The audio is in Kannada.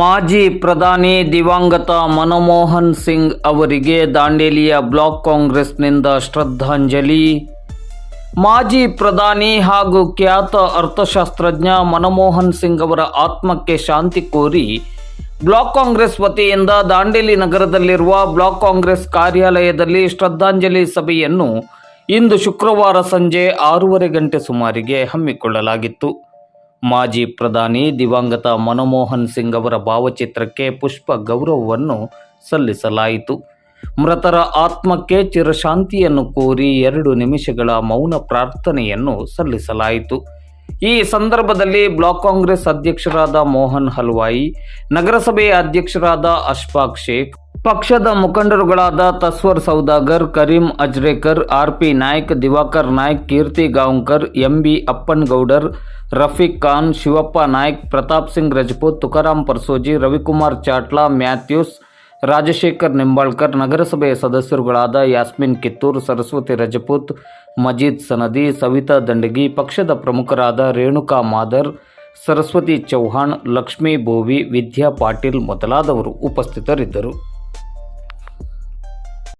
ಮಾಜಿ ಪ್ರಧಾನಿ ದಿವಂಗತ ಮನಮೋಹನ್ ಸಿಂಗ್ ಅವರಿಗೆ ದಾಂಡೇಲಿಯ ಬ್ಲಾಕ್ ಕಾಂಗ್ರೆಸ್ನಿಂದ ಶ್ರದ್ಧಾಂಜಲಿ. ಮಾಜಿ ಪ್ರಧಾನಿ ಹಾಗೂ ಖ್ಯಾತ ಅರ್ಥಶಾಸ್ತ್ರಜ್ಞ ಮನಮೋಹನ್ ಸಿಂಗ್ ಅವರ ಆತ್ಮಕ್ಕೆ ಶಾಂತಿ ಕೋರಿ ಬ್ಲಾಕ್ ಕಾಂಗ್ರೆಸ್ ವತಿಯಿಂದ ದಾಂಡೇಲಿ ನಗರದಲ್ಲಿರುವ ಬ್ಲಾಕ್ ಕಾಂಗ್ರೆಸ್ ಕಾರ್ಯಾಲಯದಲ್ಲಿ ಶ್ರದ್ಧಾಂಜಲಿ ಸಭೆಯನ್ನು ಇಂದು ಶುಕ್ರವಾರ ಸಂಜೆ ಆರೂವರೆ ಗಂಟೆ ಸುಮಾರಿಗೆ ಹಮ್ಮಿಕೊಳ್ಳಲಾಗಿತ್ತು. ಮಾಜಿ ಪ್ರಧಾನಿ ದಿವಂಗತ ಮನಮೋಹನ್ ಸಿಂಗ್ ಅವರ ಭಾವಚಿತ್ರಕ್ಕೆ ಪುಷ್ಪ ಗೌರವವನ್ನು ಸಲ್ಲಿಸಲಾಯಿತು. ಮೃತರ ಆತ್ಮಕ್ಕೆ ಚಿರಶಾಂತಿಯನ್ನು ಕೋರಿ ಎರಡು ನಿಮಿಷಗಳ ಮೌನ ಪ್ರಾರ್ಥನೆಯನ್ನು ಸಲ್ಲಿಸಲಾಯಿತು. ಈ ಸಂದರ್ಭದಲ್ಲಿ ಬ್ಲಾಕ್ ಕಾಂಗ್ರೆಸ್ ಅಧ್ಯಕ್ಷರಾದ ಮೋಹನ್ ಹಲ್ವಾಯಿ, ನಗರಸಭೆಯ ಅಧ್ಯಕ್ಷರಾದ ಅಶ್ಫಾಕ್ ಶೇಖ್ ಪಕ್ಷದ ಮುಖಂಡರುಗಳಾದ Taswar Saudagar, Karim Ajrekar, R P Naik, Diwakar Naik, Keerthi Gaonkar, M B Appangoudar, Rafiq Khan, Shivappa Naik, Pratap Singh Rajput, Tukaram Parsoji, Ravikumar Chatla, Mathews, Rajashekhar Nimbalkar, ನಗರಸಭೆಯ ಸದಸ್ಯರುಗಳಾದ ಯಾಸ್ಮಿನ್ ಕಿತ್ತೂರ್, ಸರಸ್ವತಿ ರಜಪೂತ್, ಮಜೀದ್ ಸನದಿ, ಸವಿತಾ ದಂಡಗಿ, ಪಕ್ಷದ ಪ್ರಮುಖರಾದ ರೇಣುಕಾ ಮಾದರ್, ಸರಸ್ವತಿ ಚೌಹಾಣ್, ಲಕ್ಷ್ಮೀ ಬೋವಿ, ವಿದ್ಯಾ ಪಾಟೀಲ್ ಮೊದಲಾದವರು ಉಪಸ್ಥಿತರಿದ್ದರು.